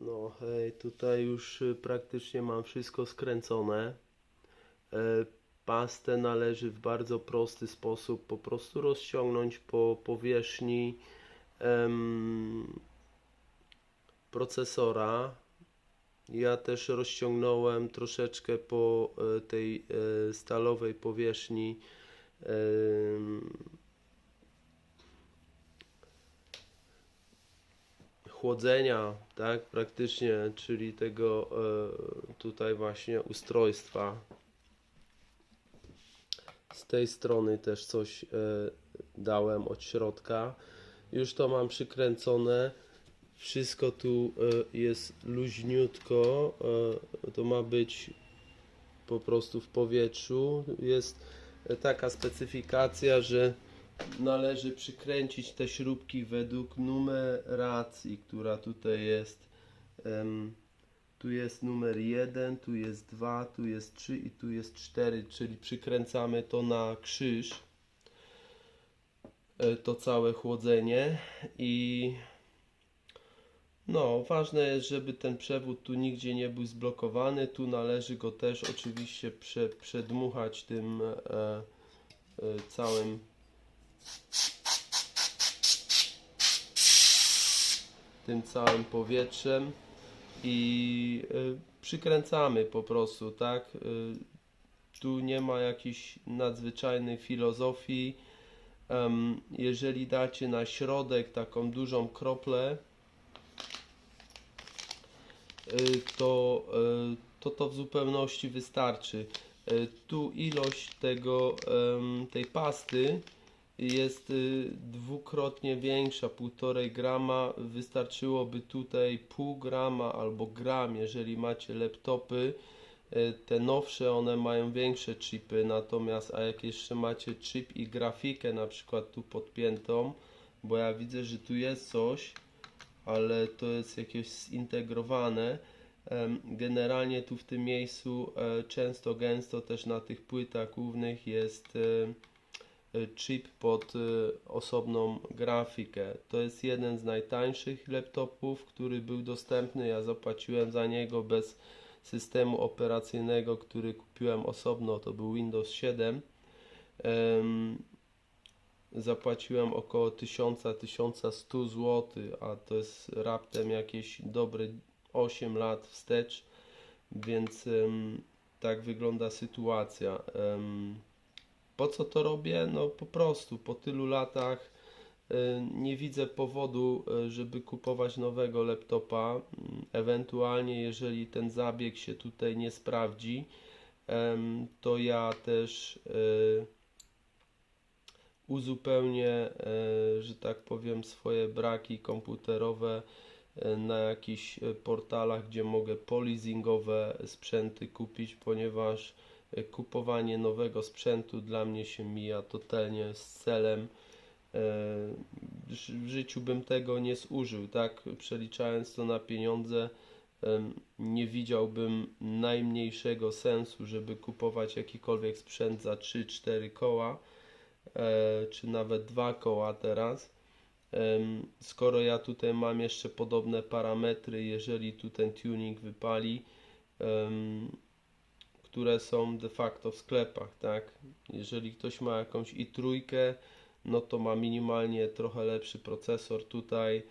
No, hej, tutaj już y, praktycznie mam wszystko skręcone. E, Pastę należy w bardzo prosty sposób po prostu rozciągnąć po powierzchni em, procesora. Ja też rozciągnąłem troszeczkę po e, tej e, stalowej powierzchni em, chłodzenia, tak, praktycznie, czyli tego e, tutaj właśnie ustrojstwa. Z tej strony też coś e, dałem od środka. Już to mam przykręcone. Wszystko tu e, jest luźniutko. To ma być po prostu w powietrzu. Jest taka specyfikacja, że należy przykręcić te śrubki według numeracji, która tutaj jest. Em, tu jest numer 1, tu jest 2, tu jest 3 i tu jest 4, czyli przykręcamy to na krzyż. E, To całe chłodzenie i no, ważne jest, żeby ten przewód tu nigdzie nie był zblokowany. Tu należy go też oczywiście prze, przedmuchać tym e, e, całym tym całym powietrzem i y, przykręcamy po prostu, tak? Y, tu nie ma jakiejś nadzwyczajnej filozofii. Jeżeli dacie na środek taką dużą kroplę, y, to, to to w zupełności wystarczy. Tu ilość tego, tej pasty jest y, dwukrotnie większa, półtorej grama. Wystarczyłoby tutaj pół grama albo gram, jeżeli macie laptopy. Y, Te nowsze one mają większe chipy, natomiast a jak jeszcze macie chip i grafikę na przykład tu podpiętą, bo ja widzę, że tu jest coś, ale to jest jakieś zintegrowane. Generalnie tu w tym miejscu e, często, gęsto też na tych płytach głównych jest e, chip pod e, osobną grafikę. To jest jeden z najtańszych laptopów, który był dostępny. Ja zapłaciłem za niego bez systemu operacyjnego, który kupiłem osobno. To był Windows 7. Em, Zapłaciłem około 1000-1100 zł, a to jest raptem jakieś dobre 8 lat wstecz, więc tak wygląda sytuacja. Po co to robię? No po prostu po tylu latach y, nie widzę powodu, y, żeby kupować nowego laptopa. Mm, Ewentualnie, jeżeli ten zabieg się tutaj nie sprawdzi, to ja też y, uzupełnię, że tak powiem, swoje braki komputerowe na jakichś portalach, gdzie mogę polizingowe sprzęty kupić, ponieważ kupowanie nowego sprzętu dla mnie się mija totalnie z celem. E, W życiu bym tego nie zużył, tak? Przeliczając to na pieniądze, nie widziałbym najmniejszego sensu, żeby kupować jakikolwiek sprzęt za 3-4 koła e, czy nawet dwa koła teraz. Skoro ja tutaj mam jeszcze podobne parametry, jeżeli tu ten tuning wypali, które są de facto w sklepach, tak? Jeżeli ktoś ma jakąś i trójkę, no to ma minimalnie trochę lepszy procesor tutaj.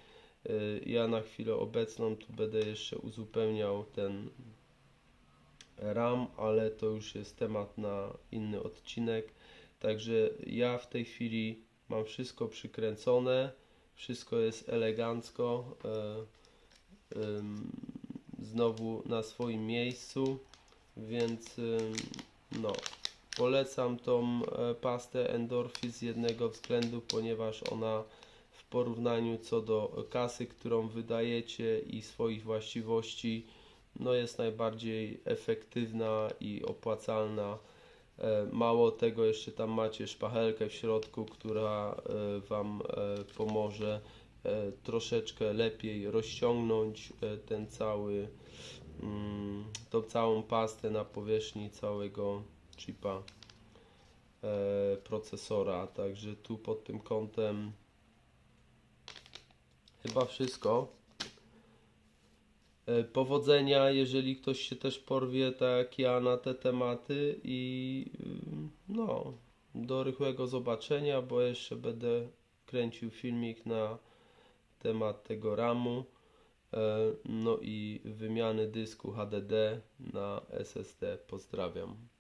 Y, Ja na chwilę obecną tu będę jeszcze uzupełniał ten RAM, ale to już jest temat na inny odcinek. Także ja w tej chwili mam wszystko przykręcone, wszystko jest elegancko, ym, znowu na swoim miejscu, więc ym, no, polecam tą e, pastę Endorphy z jednego względu, ponieważ ona w porównaniu co do kasy, którą wydajecie i swoich właściwości, no jest najbardziej efektywna i opłacalna. E, Mało tego, jeszcze tam macie szpachelkę w środku, która e, Wam pomoże troszeczkę lepiej rozciągnąć ten cały, tą całą pastę na powierzchni całego chipa e, procesora. Także tu pod tym kątem chyba wszystko. E, Powodzenia, jeżeli ktoś się też porwie, tak jak ja, na te tematy i ym, no, do rychłego zobaczenia, bo jeszcze będę kręcił filmik na temat tego RAMu, no i wymiany dysku HDD na SSD. Pozdrawiam.